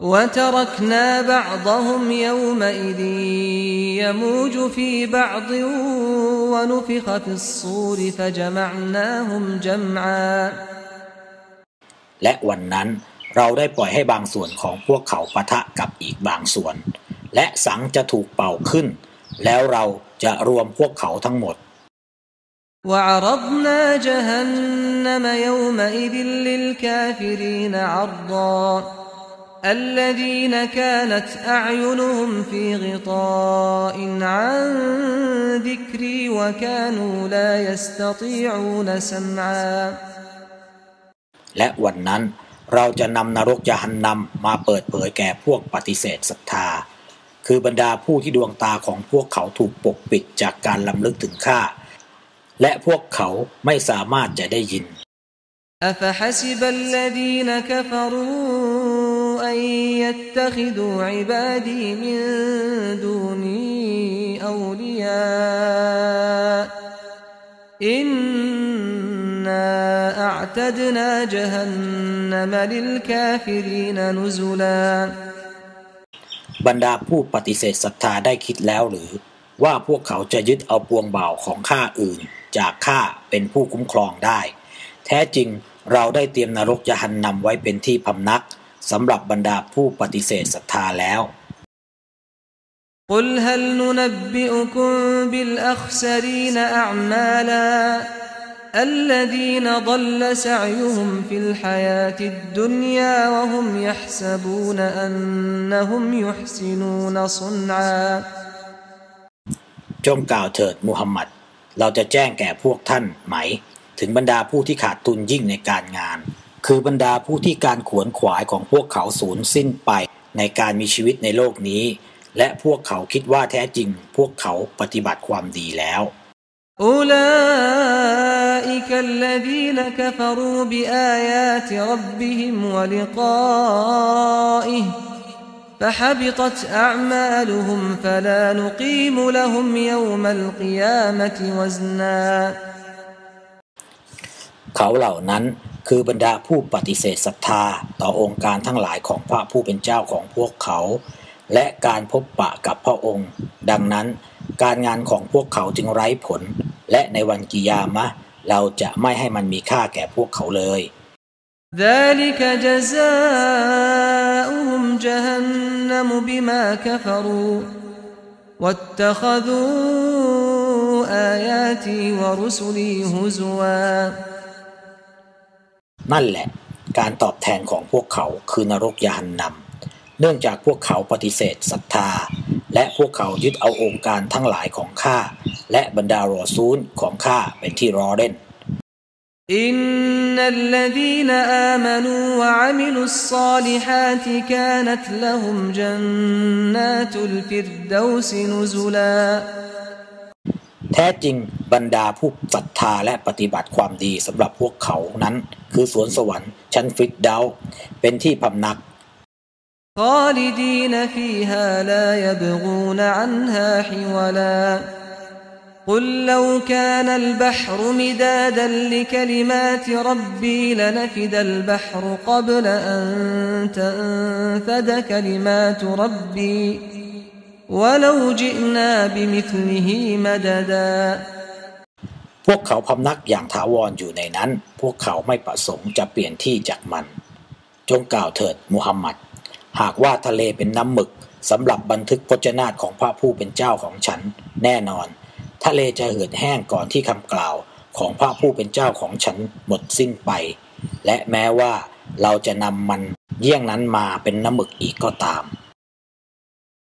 وتركنا بعضهم يومئذ يموج في بعض ونفخ في الصور فجمعناهم جمعا และวันนั้นเราได้ปล่อยให้บางส่วนของพวกเขาปะทะกับอีกบางส่วน และสังจะถูกเป่าขึ้น แล้วเราจะรวมพวกเขาทั้งหมด وعرضنا جهنم يومئذ للكافرين عرضا الذين كانت أعينهم في غطاء عن ذكري وكانوا لا يستطيعون سمعا และวันนั้นเราจะนำนรกยหันนำมาเปิดเผยแก่พวกปฏิเสธศรัทธา คือบรรดาผู้ที่ดวงตาของพวกเขาถูกปกปิดจากการลำลึกถึงข้า และพวกเขาไม่สามารถจะได้ยิน أفحسب الذين كفروا أن يتخذوا عبادي من دوني أولياء إنا أعتدنا جهنم للكافرين نزلا บรรดาผู้ปฏิเสธศรัทธาได้คิดแล้วหรือ ว่าพวกเขาจะยึดเอาปวงบ่าวของข้าอื่น จากข้าเป็นผู้คุ้มครองได้ แท้จริงเราได้เตรียมนรกยหันนำไว้เป็นที่พำนัก สำหรับบรรดาผู้ปฏิเสธศรัทธาแล้ว قل هل ننبئكم بالأخسرين أعمالا الذين ضل سعيهم في الحياة الدنيا وهم يحسبون أنهم يحسنون صنعا จงกล่าวเถิดมุฮัมมัด เราจะแจ้งแก่พวกท่านไหม ถึงบรรดาผู้ที่ขาดทุนยิ่งในการงาน คือบรรดาผู้ที่การขวนขวายของพวกเขาสูญสิ้นไปในการมีชีวิตในโลกนี้ และพวกเขาคิดว่าแท้จริง พวกเขาปฏิบัติความดีแล้ว أولئك الذين كفروا بآيات ربهم ولقائه فحبطت أعمالهم فلا نقيم لهم يوم القيامة وزنا เขาเหล่านั้น คือบรรดาผู้ปฏิเสธศรัทธาต่อองค์การทั้งหลายของพระผู้เป็นเจ้าของพวกเขา และการพบปะกับพระองค์ ดังนั้นการงานของพวกเขาจึงไร้ผล และในวันกิยามะ เราจะไม่ให้มันมีค่าแก่พวกเขาเลย ذلك جزاؤهم جهنم بما كفروا واتخذوا آياتي ورسلي هزوا นั่นแหละ การตอบแทนของพวกเขาคือนรกยานนำเนื่องจากพวกเขาปฏิเสธศรัทธา และพวกเขายึดเอาองค์การทั้งหลายของข้า และบรรดารอซูลของข้าเป็นที่รอเล่น إن الذين آمنوا وعملوا الصالحات كانت لهم جنات الفردوس نزلا แ ท้จริงบรรดาผู้ศรัทธาและปฏิบัติความดีสำหรับพวกเขานั้น คือสวนสวรรค์ชั้นฟิดเดาเป็นที่พำนัก خالدين فيها لا يبغون عنها حولا قل لو كان البحر مدادا لكلمات ربي لنفد البحر قبل أن تنفد كلمات ربي ولو جئنا بمثله مددا พวกเขาพำนักอย่างถาวรอยู่ในนั้น พวกเขาไม่ประสงค์จะเปลี่ยนที่จากมัน จงกล่าวเถิดมูฮัมหมัด หากว่าทะเลเป็นน้ำหมึกสำหรับบันทึกพจนาตของพระผู้เป็นเจ้าของฉัน แน่นอน ทะเลจะเหือดแห้งก่อนที่คำกล่าวของพระผู้เป็นเจ้าของฉันหมดสิ้นไป และแม้ว่าเราจะนำมันเยี่ยงนั้นมาเป็นน้ำหมึกอีกก็ตาม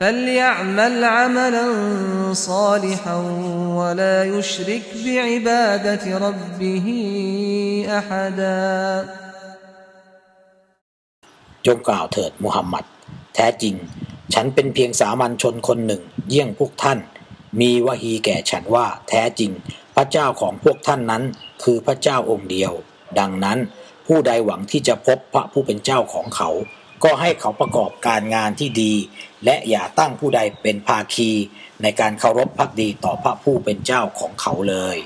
فليعمل عملا صالحا ولا يشرك بعبادة ربه أحدا จงกล่าวเถิดมูฮัมหมัด แท้จริง ฉันเป็นเพียงสามัญชนคนหนึ่ง เยี่ยงพวกท่าน มีวะฮีแก่ฉันว่าแท้จริง พระเจ้าของพวกท่านนั้นคือพระเจ้าองค์เดียว ดังนั้นผู้ใดหวังที่จะพบพระผู้เป็นเจ้าของเขา ก็ให้เขาประกอบการงานที่ดี และอย่าตั้งผู้ใดเป็นภาคี ในการเคารพพักดีต่อพระผู้เป็นเจ้าของเขาเลย